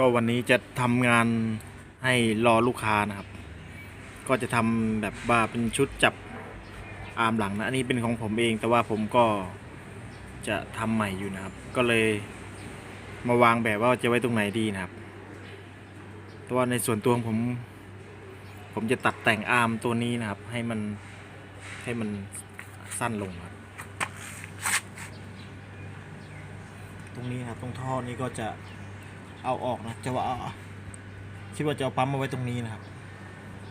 ก็วันนี้จะทำงานให้รอลูกค้านะครับ ก็จะทำแบบว่าเป็นชุดจับอาร์มหลังนะอันนี้เป็นของผมเอง แต่ว่าผมก็จะทำใหม่อยู่นะครับ ก็เลยมาวางแบบว่าจะไว้ตรงไหนดีนะครับแต่ว่าในส่วนตัวของผม ผมจะตัดแต่งอาร์มตัวนี้นะครับ ให้มันให้มันสั้นลงครับ ตรงนี้นะครับตรงท่อนี้ก็จะ เอาออกนะจะว่าเอาคิดว่าจะเอาปั๊มมาไว้ตรงนี้นะครับ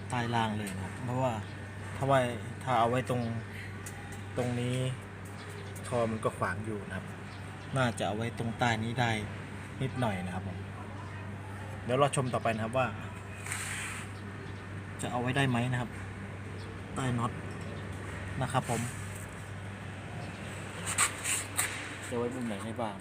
ใต้ล่างเลยนะครับ เพราะว่าถ้าไว้ถ้าเอาไว้ตรงตรงนี้ทอมันก็ขวางอยู่นะครับ น่าจะเอาไว้ตรงใต้นี้ได้นิดหน่อยนะครับผมเดี๋ยวเราชมต่อไปนะครับว่า จะเอาไว้ได้ไหมนะครับ ใต้น็อตนะครับผม จะไว้มุมไหนให้บ้าง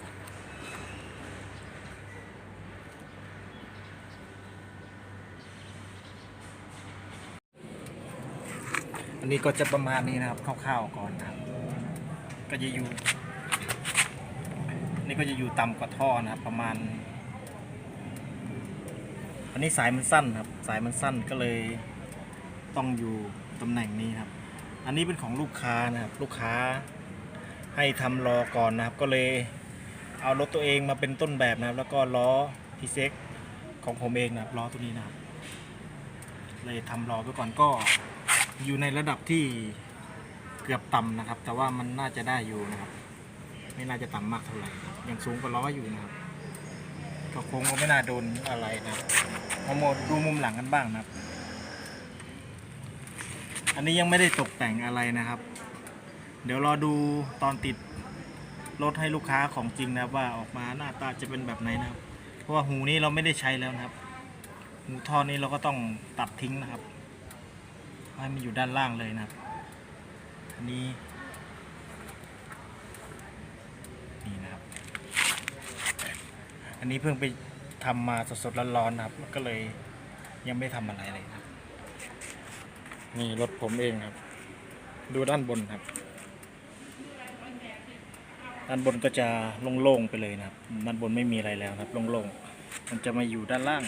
อั นนี้ก็จะประมาณนี้นะครับคร่าวๆก่อนนะครับก็จะอยู่ นี่ก็จะอยู่ต่ำกว่าท่อนะครับ ประมาณ อันนี้สายมันสั้นครับ สายมันสั้นก็เลยต้องอยู่ตำแหน่งนี้ครับ อันนี้เป็นของลูกค้านะครับ ลูกค้าให้ทำรอก่อนนะครับ ก็เลยเอารถตัวเองมาเป็นต้นแบบนะครับ แล้วก็ล้อพีเซ็กของผมเองนะครับล้อตัวนี้นะครับ เลยทำรอไปก่อนก็ อยู่ในระดับที่เกือบต่ำนะครับ แต่ว่ามันน่าจะได้อยู่นะครับ ไม่น่าจะต่ำมากเท่าไหร่ยังสูงกว่าล้ออยู่นะครับก็คงก็ไม่น่าโดนอะไรนะครับมาโมดดูมุมหลังกันบ้างนะครับ อันนี้ยังไม่ได้ตกแต่งอะไรนะครับ เดี๋ยวรอดูตอนติดรถให้ลูกค้าของจริงนะครับว่าออกมาหน้าตาจะเป็นแบบไหนนะครับ เพราะว่าหูนี้เราไม่ได้ใช้แล้วนะครับ หูท่อนี้เราก็ต้องตัดทิ้งนะครับ ให้มันอยู่ด้านล่างเลยนะครับ อันนี้ นี่นะครับ อันนี้เพิ่งไปทำมาสดๆร้อนๆนะครับ ก็เลยยังไม่ทำอะไรเลยครับ นี่รถผมเองครับ ดูด้านบนครับ ด้านบนก็จะโล่งๆไปเลยนะครับ ด้านบนไม่มีอะไรแล้วครับโล่งๆ มันจะมาอยู่ด้านล่าง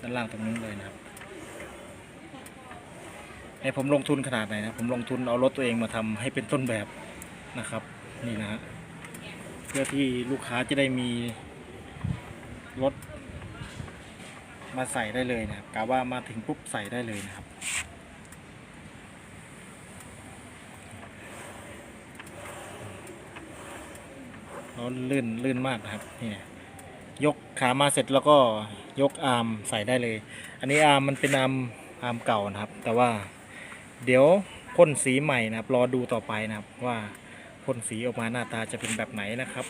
ด้านล่างตรงนี้เลยนะครับ ให้ผมลงทุนขนาดไหนนะผมลงทุนเอารถตัวเองมาทำให้เป็นต้นแบบนะครับนี่นะฮะเพื่อที่ลูกค้าจะได้มีรถมาใส่ได้เลยนะครับกะว่ามาถึงปุ๊บใส่ได้เลยนะครับแล้วลื่นลื่นมากนะครับนี่ยกขามาเสร็จแล้วก็ยกอาร์มใส่ได้เลย อันนี้อาร์มมันเป็นอาร์มอาร์มเก่านะครับ แต่ว่า เดี๋ยวพ่นสีใหม่นะครับรอดูต่อไปนะครับว่าพ่นสีออกมาหน้าตาจะเป็นแบบไหนนะครับ